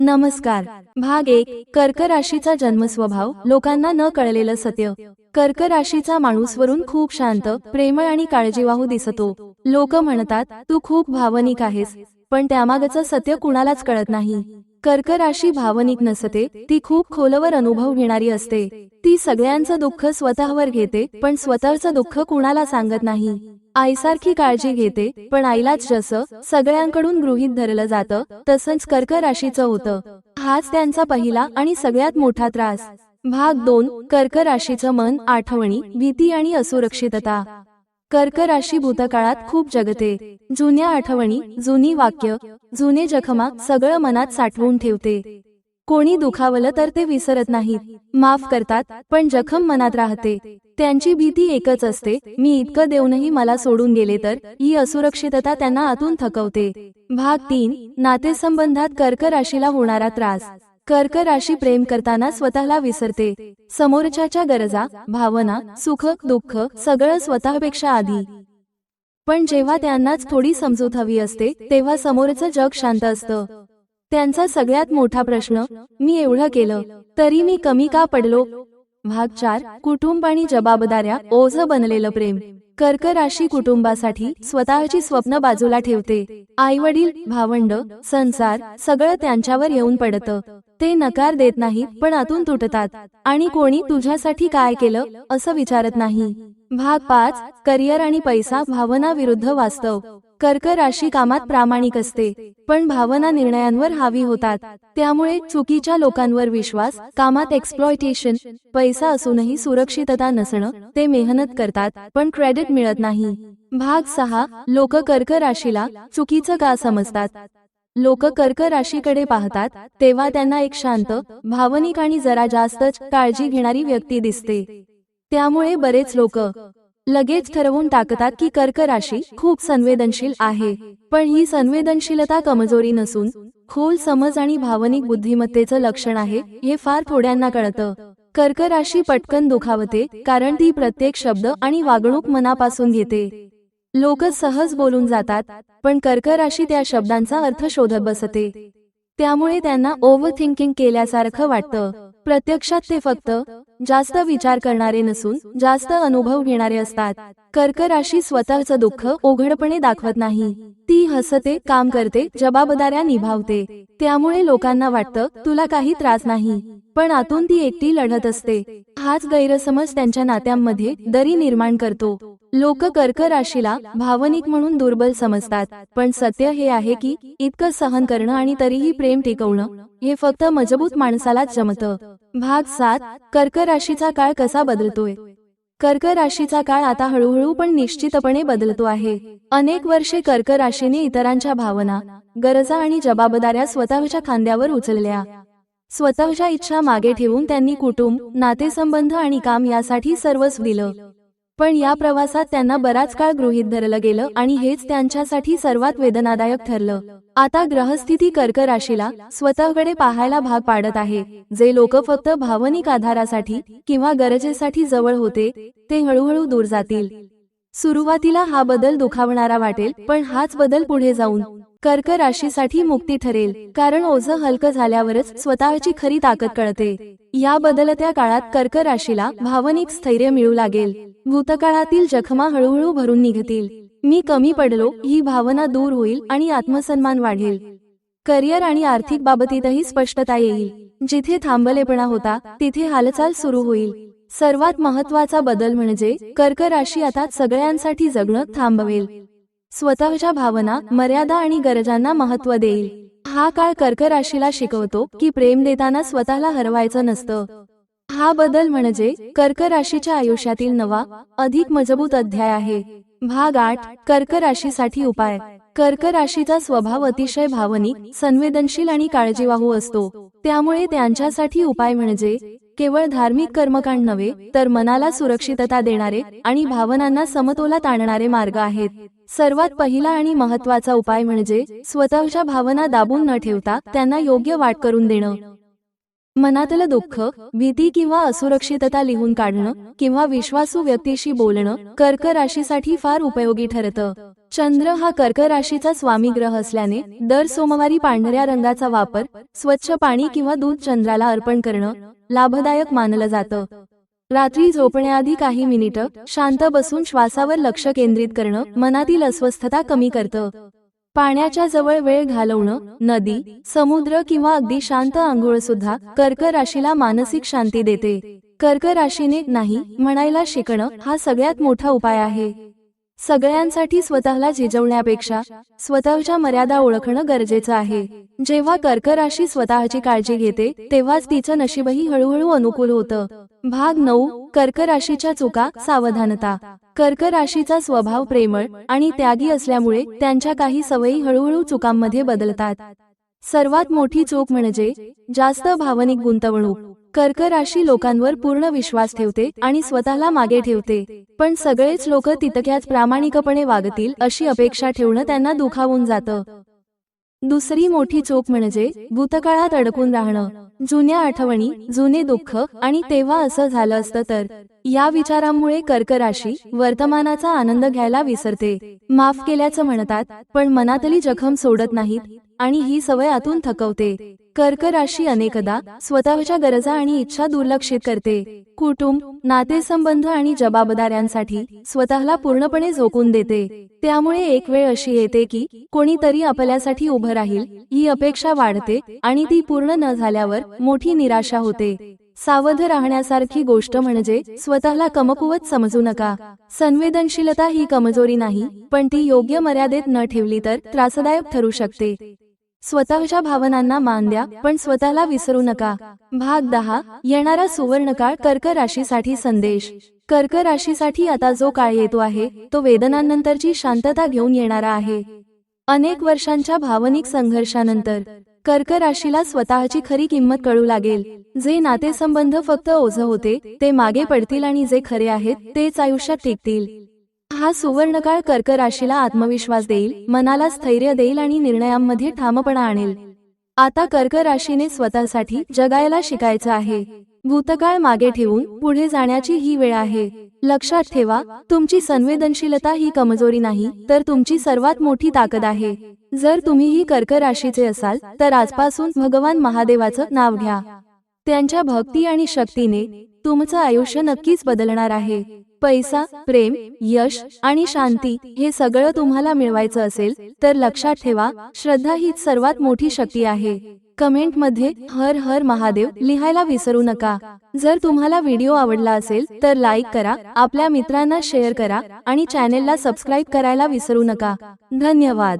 नमस्कार. भाग एक कर्क राशीचा जन्मस्वभाव. लोकांना न कळलेलं सत्य. कर्क राशीचा माणूसवरून खूप शांत प्रेमळ आणि काळजीवाहू दिसतो. लोक म्हणतात तू खूप भावनिक आहेस. पण त्यामागचं सत्य कुणालाच कळत नाही. कर्क राशी भावनिक नसते ती खूप खोलवर अनुभव घेणारी असते. ती सगळ्यांचं दुःख स्वतःवर घेते पण स्वतःचं दुःख कुणाला सांगत नाही. आईसारखी काळजी घेते पण आईलाच जसं सगळ्यांकडून गृहीत धरलं जातं तसंच कर्क राशीचं होतं. हाच त्यांचा पहिला आणि सगळ्यात मोठा त्रास. भाग दोन कर्क राशीचं मन आठवणी भीती आणि असुरक्षितता. कर्क राशी भूतकाळात खूप जगते. जुन्या आठवणी जुनी वाक्य जुने जखमा सगळं मनात साठवून ठेवते. कोणी दुखावलं तर ते विसरत नाहीत. माफ करतात पण जखम मनात राहते. त्यांची भीती एकच असते मी इतकं देऊनही मला सोडून गेले तर ही असुरक्षितता त्यांना आतून थकवते. भाग तीन नातेसंबंधात कर्क राशीला होणारा त्रास. कर्क राशी प्रेम करताना स्वतःला विसरते. समोरच्याच्या गरजा भावना सुख दुःख सगळं स्वतःपेक्षा आधी. पण जेव्हा त्यांनाच थोडी समजूत हवी असते तेव्हा समोरचं जग शांत असतं. त्यांचा सगळ्यात मोठा प्रश्न मी एवढं केलं तरी मी कमी का पडलो? भाग चार कुटुंब आणि जबाबदाऱ्या ओझ बनलेलं प्रेम. कर्क राशी कुटुंबासाठी स्वतःची स्वप्न बाजूला ठेवते. आई वडील भावंड संसार सगळं त्यांच्यावर येऊन पडतं. ते नकार देत नाहीत पण आतून तुटतात. आणि कोणी तुझ्यासाठी काय केलं असं विचारत नाही. भाग पाच करिअर आणि पैसा भावना विरुद्ध वास्तव. कर्क राशी कामात प्रामाणिक असते पण भावना निर्णयांवर हावी होतात. त्यामुळे चुकीच्या लोकांवर विश्वास कामात एक्सप्लॉयटेशन पैसा असूनही सुरक्षितता नसणं ते मेहनत करतात पण क्रेडिट मिळत नाही. भाग सहा लोक कर्क राशीला चुकीचं का समजतात? लोक कर्क राशीकडे पाहतात तेव्हा त्यांना एक शांत भावनिक आणि जरा जास्तच काळजी घेणारी व्यक्ती दिसते. त्यामुळे बरेच लोक लगेच ठरवून टाकतात की कर्क राशी खूप संवेदनशील आहे. पण ही संवेदनशीलता कमजोरी नसून खोल समज आणि भावनिक बुद्धिमत्तेचं लक्षण आहे हे फार थोड्यांना कळतं. कर्क राशी पटकन दुखावते कारण ती प्रत्येक शब्द आणि वागणूक मनापासून घेते. लोक सहज बोलून जातात पण कर्क राशी त्या शब्दांचा अर्थ शोधत बसते. त्यामुळे त्यांना ओव्हर थिंकिंग केल्यासारखं वाटतं. प्रत्यक्षात ते फक्त जास्त विचार करणारे नसून जास्त अनुभव घेणारे असतात. कर्क राशी स्वतःचं दुःख उघडपणे दाखवत नाही. ती हसते काम करते जबाबदाऱ्या निभावते. त्यामुळे लोकांना वाटतं तुला काही त्रास नाही. पण आतून ती एकटी लढत असते. हाच गैरसमज त्यांच्या नात्यांमध्ये दरी निर्माण करतो. लोक कर्क राशीला भावनिक म्हणून दुर्बल समजतात पण सत्य हे आहे की इतकं सहन करणं आणि तरीही प्रेम टिकवणं हे फक्त मजबूत माणसालाच जमतं. भाग सात कर्क राशीचा काळ कसा बदलतोय? कर्क राशीचा काळ आता हळूहळू पण निश्चितपणे बदलतो आहे. अनेक वर्षे कर्क राशीने इतरांच्या भावना गरजा आणि जबाबदाऱ्या स्वतःच्या खांद्यावर उचलल्या. स्वतःच्या इच्छा मागे ठेवून त्यांनी कुटुंब नातेसंबंध आणि काम यासाठी सर्वस्व दिलं. पण या प्रवासात त्यांना बराच काळ गृहीत धरलं गेलं आणि हेच त्यांच्यासाठी सर्वात वेदनादायक ठरलं. आता ग्रहस्थिती कर्क राशीला स्वतःकडे पाहायला भाग पाडत आहे. जे लोक फक्त भावनिक आधारासाठी किंवा गरजेसाठी जवळ होते ते हळूहळू दूर जातील. सुरुवातीला हा बदल दुखावणारा वाटेल पण हाच बदल पुढे जाऊन कर्क राशीसाठी मुक्ती ठरेल. कारण ओझ हलकं झाल्यावरच स्वतःची खरी ताकद कळते. या बदलत्या काळात कर्क राशीला भावनिक स्थैर्य मिळू लागेल. भूतकाळातील जखमा हळूहळू भरून निघतील. मी कमी पडलो ही भावना दूर होईल आणि आत्मसन्मान वाढेल. करिअर आणि आर्थिक बाबतीतही स्पष्टता येईल. जिथे थांबलेपणा होता तिथे हालचाल सुरू होईल. सर्वात महत्त्वाचा बदल म्हणजे कर्क राशी आता सगळ्यांसाठी जगणं थांबवेल. स्वतःच्या भावना मर्यादा आणि गरजांना महत्त्व देईल. हा काळ कर्क राशीला शिकवतो की प्रेम देताना स्वतःला हरवायचं नसतं. हा बदल म्हणजे कर्क राशीच्या आयुष्यातील नवा अधिक मजबूत अध्याय आहे. भाग आठ कर्क राशीसाठी उपाय. कर्क राशीचा स्वभाव अतिशय भावनिक संवेदनशील आणि काळजीवाहू असतो. त्यामुळे त्यांच्यासाठी उपाय म्हणजे केवळ धार्मिक कर्मकांड नव्हे तर मनाला सुरक्षितता देणारे आणि भावनांना समतोलात आणणारे मार्ग आहेत. सर्वात पहिला आणि महत्त्वाचा उपाय म्हणजे स्वतःच्या भावना दाबून न ठेवता त्यांना योग्य वाट करून देणं. मनातलं दुःख भीती किंवा असुरक्षितता लिहून काढणं किंवा विश्वासू व्यक्तीशी बोलणं कर्क राशीसाठी फार उपयोगी ठरतं. चंद्र हा कर्क राशीचा स्वामी ग्रह असल्याने दर सोमवारी पांढऱ्या रंगाचा वापर स्वच्छ पाणी किंवा दूध चंद्राला अर्पण करणं लाभदायक मानलं जातं. रात्री झोपण्याआधी काही मिनिटं शांत बसून श्वासावर लक्ष केंद्रित करणं मनातील अस्वस्थता कमी करतं. पाण्याच्या जवळ वेळ घालवणं नदी समुद्र किंवा अगदी शांत आंघोळ सुद्धा कर्क राशीला मानसिक शांती देते. कर्क राशीने नाही म्हणायला शिकणं हा सगळ्यात मोठा उपाय आहे. सगळ्यांसाठी स्वतःला झिजवण्यापेक्षा स्वतःच्या मर्यादा ओळखणं गरजेचं आहे. जेव्हा कर्क राशी स्वतःची काळजी घेते तेव्हाच तिचं नशीबही हळूहळू अनुकूल होतं. भाग नऊ कर्क राशीच्या चुका सावधानता. कर्क राशीचा स्वभाव प्रेमळ आणि त्यागी असल्यामुळे त्यांच्या काही सवयी हळूहळू चुकांमध्ये बदलतात. सर्वात मोठी चूक म्हणजे जास्त भावनिक गुंतवणूक. कर्क राशी लोकांवर पूर्ण विश्वास ठेवते आणि स्वतःला मागे ठेवते. पण सगळेच लोक तितक्याच प्रामाणिकपणे वागतील अशी अपेक्षा ठेवणं त्यांना दुखावून जातं. दुसरी मोठी चोख म्हणजे भूतकाळात अडकून राहणं. जुन्या आठवणी जुने दुःख आणि तेव्हा असं झालं असतं तर या विचारांमुळे कर्क राशी वर्तमानाचा आनंद घ्यायला विसरते. माफ केल्याचं म्हणतात पण मनातली जखम सोडत नाहीत आणि ही सवय आतून थकवते. कर्क राशी अनेकदा स्वतःच्या गरजा आणि इच्छा दुर्लक्षित करते. कुटुंब नातेसंबंध आणि जबाबदाऱ्यांसाठी स्वतःला पूर्णपणे झोकून देते. त्यामुळे एक वेळ अशी येते की कोणीतरी आपल्यासाठी उभं राहील ही अपेक्षा वाढते आणि ती पूर्ण न झाल्यावर मोठी निराशा होते. सावध राहण्यासारखी गोष्ट म्हणजे स्वतःला कमकुवत समजू नका. संवेदनशीलता ही कमजोरी नाही पण ती योग्य मर्यादेत न ठेवली तर त्रासदायक ठरू शकते. स्वतःच्या भावनांना मान द्या पण स्वतःला विसरू नका. भाग दहा येणारा सुवर्णकाळ कर्क राशीसाठी संदेश. कर्क राशीसाठी आता जो काळ येतो आहे तो वेदनांनंतरची शांतता घेऊन येणारा आहे. अनेक वर्षांच्या भावनिक संघर्षानंतर कर्क राशीला स्वतःची खरी किंमत कळू लागेल. जे नातेसंबंध फक्त ओझ होते ते मागे पडतील आणि जे खरे आहेत तेच आयुष्यात टिकतील. हा सुवर्णकाळ कर्क राशीला आत्मविश्वास देईल मनाला स्थैर्य देईल आणि निर्णयांमध्ये ठामपणा आणेल. आता कर्क राशीने स्वतःसाठी जगायला शिकायचं आहे. भूतकाळ मागे ठेवून पुढे जाण्याची ही वेळ आहे. लक्षात ठेवा तुमची संवेदनशीलता ही कमजोरी नाही तर तुमची सर्वात मोठी ताकद आहे. जर तुम्ही ही कर्क राशीचे असाल तर आजपासून भगवान महादेवाचं नाव घ्या. त्यांच्या भक्ती आणि शक्तीने तुमचं आयुष्य नक्कीच बदलणार आहे. पैसा प्रेम यश आणि शांती हे सगळं तुम्हाला मिळवायचं असेल तर लक्षात ठेवा श्रद्धा हीच सर्वात मोठी शक्ती आहे. कमेंटमध्ये हर हर महादेव लिहायला विसरू नका. जर तुम्हाला व्हिडिओ आवडला असेल तर लाईक करा आपल्या मित्रांना शेअर करा आणि चॅनेलला सबस्क्राईब करायला विसरू नका. धन्यवाद.